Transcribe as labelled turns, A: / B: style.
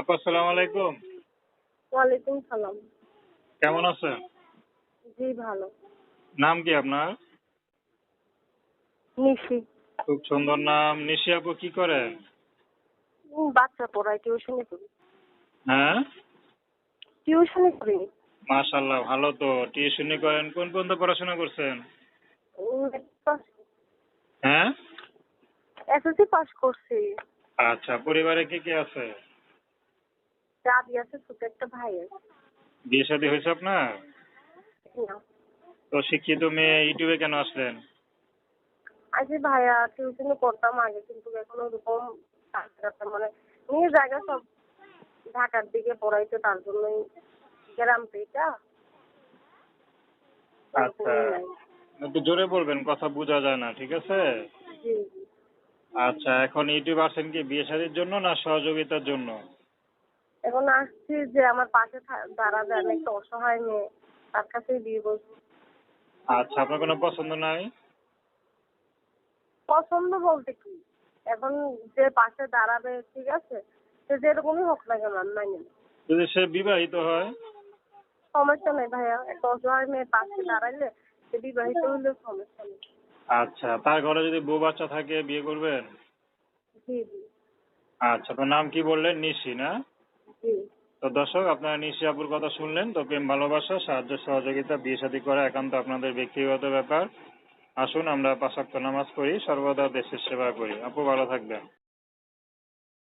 A: আপু আসসালামু আলাইকুম।
B: ওয়ালাইকুম সালাম।
A: কেমন আছেন?
B: জি ভালো।
A: নাম কি আপনার?
B: নিশি।
A: খুব সুন্দর নাম। নিশি আপু কি করেন?
B: বাচ্চা পড়াই টিউশনি করি
A: হ্যাঁ?
B: টিউশনি করি
A: ভালো তো। টিউশনি করেন কোন পর্যন্ত পড়াশোনা করছেন? হ্যাঁ?
B: এসএসসি পাস করছি।
A: আচ্ছা পরিবারে কে কে আছে?
B: দাদি আছে ছোট একটা ভাই আছে
A: বিয়ে শাদী হয়েছে আপনার? তো শিক্ষিত মেয়ে ইউটিউবে কেন আসলেন?
B: আগে ভাইয়া টিউশনি করতাম আগে কিন্তু এখন ওরকম মানে নিয়ে জায়গা সব ঢাকার দিকে পড়াইতো তার জন্যই গ্রাম থেকে।
A: আচ্ছা। একটু জোরে বলবেন কথা বোঝা যায় না ঠিক আছে? আচ্ছা এখন ইউটিউব আসেন কি বিয়ে শাদীর জন্য না সহযোগিতার জন্য?
B: এখন আসছি যে আমার পাশে দাঁড়াবে আমি একটা অসহায় মেয়ে তার কাছেই বিয়ে বলছি
A: আচ্ছা আপনার কোনো পছন্দ নাই?
B: পছন্দ বলতে কি? এখন যে পাশে দাঁড়াবে ঠিক আছে? সে যেরকমই হোক না কেন আমি মানি
A: যদি সে বিবাহিত হয়?
B: সমস্যা নেই ভাইয়া একটা অসহায় মেয়ে পাশে দাঁড়াইলে সে বিবাহিত হলেও সমস্যা নেই।
A: আচ্ছা তার ঘরে যদি বউ বাচ্চা থাকে বিয়ে করবেন?
B: জি জি।
A: আচ্ছা আপনার নাম কি বললেন? নিশি না? তো দর্শক, আপনারা নিশি আপুর কথা শুনলেন। তো প্রেম, ভালোবাসা, সাহায্য, সহযোগিতা, বিয়ে শাদী করা একান্ত আপনাদের ব্যক্তিগত ব্যাপার। আসুন, আমরা পাশাক্ত নামাজ পড়ি, সর্বদা দেশের সেবা করি। আপু, ভালো থাকবেন।